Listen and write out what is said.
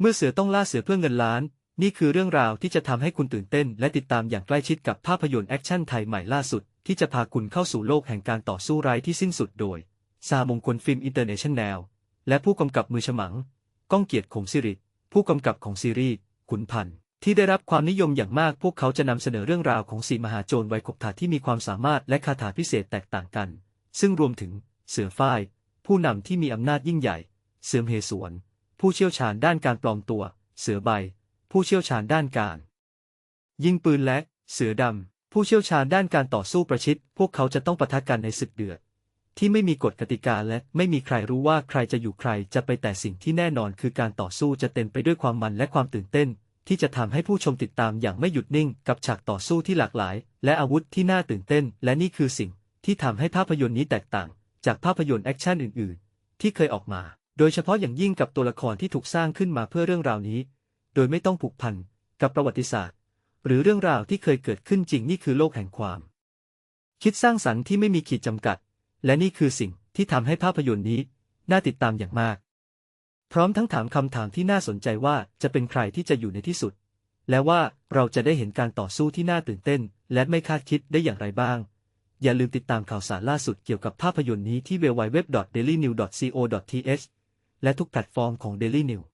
เมื่อเสือต้องล่าเสือเพื่อเงินล้าน นี่คือเรื่องราวที่จะทำให้คุณตื่นเต้น และติดตามอย่างใกล้ชิดกับภาพยนตร์แอคชั่นไทยใหม่ล่าสุด ที่จะพาคุณเข้าสู่โลกแห่งการต่อสู้ไร้ที่สิ้นสุดโดย ซามงคลฟิล์มอินเตอร์เนชั่นแนลและผู้กำกับมือฉมัง ก้องเกียรติคงสิริ ผู้กำกับของซีรีส์ขุนพันธ์ที่ได้รับความนิยมอย่างมากพวกเขาจะนำเสนอเรื่องราวของสี่มหาโจรวัยขบถาที่มีความสามารถและคาถาพิเศษแตกต่างกัน ซึ่งรวมถึงเสือฝ้าย ผู้นำที่มีอำนาจยิ่งใหญ่ เสือมเหสวน ผู้เชี่ยวชาญด้านการปลอมตัว เสือใบ ผู้เชี่ยวชาญด้านการ ยิงปืนและเสือดำ ผู้เชี่ยวชาญด้านการต่อสู้ประชิด พวกเขาจะต้องปะทะกันในศึกเดือด ที่ไม่มีกฎกติกาและไม่มีใครรู้ว่าใครจะอยู่ใครจะไปแต่สิ่งที่แน่นอนคือการต่อสู้จะเต็มไปด้วยความมันและความตื่นเต้น ที่จะทำให้ผู้ชมติดตามอย่างไม่หยุดนิ่ง กับฉากต่อสู้ที่หลากหลาย และอาวุธที่น่าตื่นเต้น และนี่คือสิ่งที่ทำให้ภาพยนตร์นี้แตกต่าง จากภาพยนตร์แอคชั่นอื่น ๆ ที่เคยออกมา โดยเฉพาะอย่างยิ่งกับตัวละครที่ถูกสร้างขึ้นมาเพื่อเรื่องราวนี้ โดยไม่ต้องผูกพันกับประวัติศาสตร์ หรือเรื่องราวที่เคยเกิดขึ้นจริงนี่คือโลกแห่งความ คิดสร้างสรรค์ที่ไม่มีขีดจำกัด และนี่คือสิ่งที่ทำให้ภาพยนตร์นี้ น่าติดตามอย่างมาก พร้อมทั้งถามคำถามที่น่าสนใจว่าจะเป็นใครที่จะอยู่ในที่สุด และว่าเราจะได้เห็นการต่อสู้ที่น่าตื่นเต้น และไม่คาดคิดได้อย่างไรบ้างอย่าลืมติดตามข่าวสารล่าสุดเกี่ยวกับภาพยนตร์นี้ที่ www.dailynew.co.th และทุกแพลตฟอร์มของ Daily News